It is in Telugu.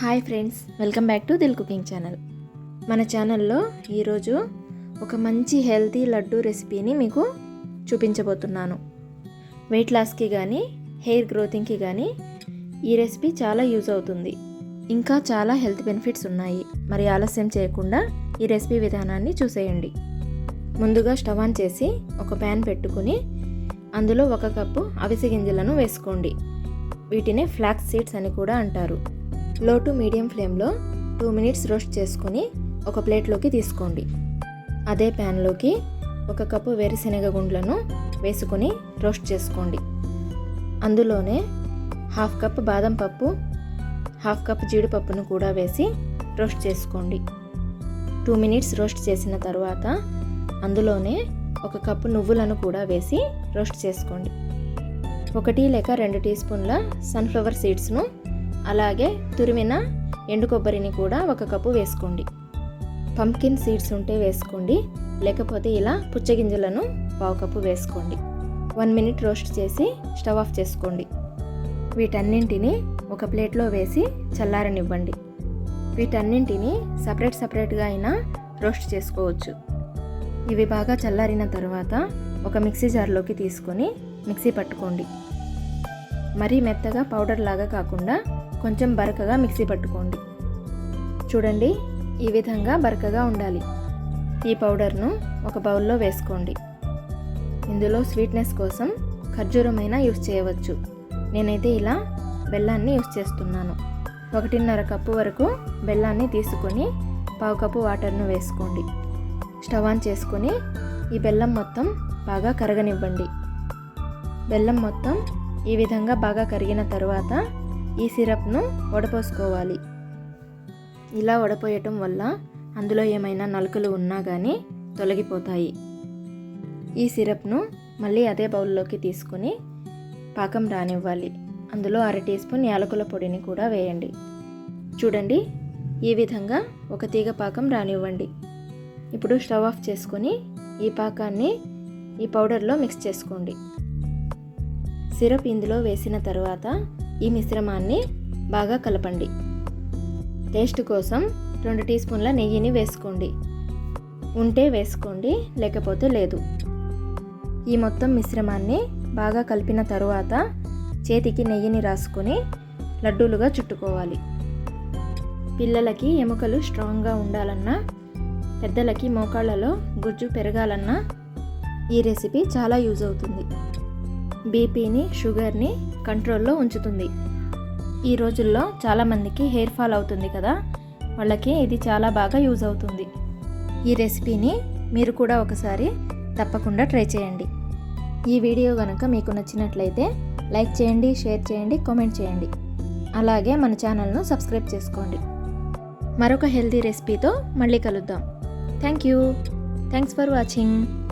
Hi friends welcome back to Dil cooking channel. మన ఛానల్లో ఈరోజు ఒక మంచి హెల్తీ లడ్డు రెసిపీని మీకు చూపించబోతున్నాను. వెయిట్ లాస్కి కానీ హెయిర్ గ్రోతింగ్కి కానీ ఈ రెసిపీ చాలా యూజ్ అవుతుంది. ఇంకా చాలా హెల్త్ బెనిఫిట్స్ ఉన్నాయి. మరి ఆలస్యం చేయకుండా ఈ రెసిపీ విధానాన్ని చూసేయండి. ముందుగా స్టవ్ ఆన్ చేసి ఒక ప్యాన్ పెట్టుకుని అందులో ఒక కప్పు అవిసె గింజలను వేసుకోండి. వీటినే ఫ్లాక్స్ సీడ్స్ అని కూడా అంటారు. లో టు మీడియం ఫ్లేమ్లో టూ మినిట్స్ రోస్ట్ చేసుకొని ఒక ప్లేట్లోకి తీసుకోండి. అదే ప్యాన్లోకి ఒక కప్పు వేరుశనగ గుండ్లను వేసుకొని రోస్ట్ చేసుకోండి. అందులోనే హాఫ్ కప్ బాదం పప్పు హాఫ్ కప్ జీడిపప్పును కూడా వేసి రోస్ట్ చేసుకోండి. టూ మినిట్స్ రోస్ట్ చేసిన తర్వాత అందులోనే ఒక కప్పు నువ్వులను కూడా వేసి రోస్ట్ చేసుకోండి. ఒకటి లేక రెండు టీ స్పూన్ల సన్ఫ్లవర్ సీడ్స్ను అలాగే తురిమిన ఎండు కొబ్బరిని కూడా ఒక కప్పు వేసుకోండి. పంకిన్ సీడ్స్ ఉంటే వేసుకోండి. లేకపోతే ఇలా పుచ్చగింజలను పావు కప్పు వేసుకోండి. వన్ మినిట్ రోస్ట్ చేసి స్టవ్ ఆఫ్ చేసుకోండి. వీటన్నింటిని ఒక ప్లేట్లో వేసి చల్లారనివ్వండి. వీటన్నింటిని సపరేట్ సపరేట్గా అయినా రోస్ట్ చేసుకోవచ్చు. ఇవి బాగా చల్లారిన తర్వాత ఒక మిక్సీ జార్లోకి తీసుకొని మిక్సీ పట్టుకోండి. మరీ మెత్తగా పౌడర్ లాగా కాకుండా కొంచెం బరకగా మిక్సీ పట్టుకోండి. చూడండి ఈ విధంగా బరకగా ఉండాలి. ఈ పౌడర్ను ఒక బౌల్లో వేసుకోండి. ఇందులో స్వీట్నెస్ కోసం ఖర్జూరమైన యూస్ చేయవచ్చు. నేనైతే ఇలా బెల్లాన్ని యూస్ చేస్తున్నాను. ఒకటిన్నర కప్పు వరకు బెల్లాన్ని తీసుకొని పావు కప్పు వాటర్ను వేసుకోండి. స్టవ్ ఆన్ చేసుకొని ఈ బెల్లం మొత్తం బాగా కరగనివ్వండి. బెల్లం మొత్తం ఈ విధంగా బాగా కరిగిన తర్వాత ఈ సిరప్ను వడపోసుకోవాలి. ఇలా వడపోయటం వల్ల అందులో ఏమైనా నలుకలు ఉన్నా కానీ తొలగిపోతాయి. ఈ సిరప్ను మళ్ళీ అదే బౌల్లోకి తీసుకొని పాకం రానివ్వాలి. అందులో అర టీ స్పూన్ యాలకుల పొడిని కూడా వేయండి. చూడండి ఈ విధంగా ఒక తీగ పాకం రానివ్వండి. ఇప్పుడు స్టవ్ ఆఫ్ చేసుకొని ఈ పాకాన్ని ఈ పౌడర్లో మిక్స్ చేసుకోండి. సిరప్ ఇందులో వేసిన తర్వాత ఈ మిశ్రమాన్ని బాగా కలపండి. టేస్ట్ కోసం రెండు టీ స్పూన్ల నెయ్యిని వేసుకోండి. ఉంటే వేసుకోండి లేకపోతే లేదు. ఈ మొత్తం మిశ్రమాన్ని బాగా కలిపిన తరువాత చేతికి నెయ్యిని రాసుకొని లడ్డూలుగా చుట్టుకోవాలి. పిల్లలకి ఎముకలు స్ట్రాంగ్గా ఉండాలన్నా పెద్దలకి మోకాళ్ళలో గుజ్జు పెరగాలన్నా ఈ రెసిపీ చాలా యూజ్ అవుతుంది. బీపీని షుగర్ని కంట్రోల్లో ఉంచుతుంది. ఈ రోజుల్లో చాలామందికి హెయిర్ ఫాల్ అవుతుంది కదా వాళ్ళకి ఇది చాలా బాగా యూజ్ అవుతుంది. ఈ రెసిపీని మీరు కూడా ఒకసారి తప్పకుండా ట్రై చేయండి. ఈ వీడియో కనుక మీకు నచ్చినట్లయితే లైక్ చేయండి షేర్ చేయండి కామెంట్ చేయండి. అలాగే మన ఛానల్ను సబ్స్క్రైబ్ చేసుకోండి. మరొక హెల్తీ రెసిపీతో మళ్ళీ కలుద్దాం. Thank you. Thanks for watching.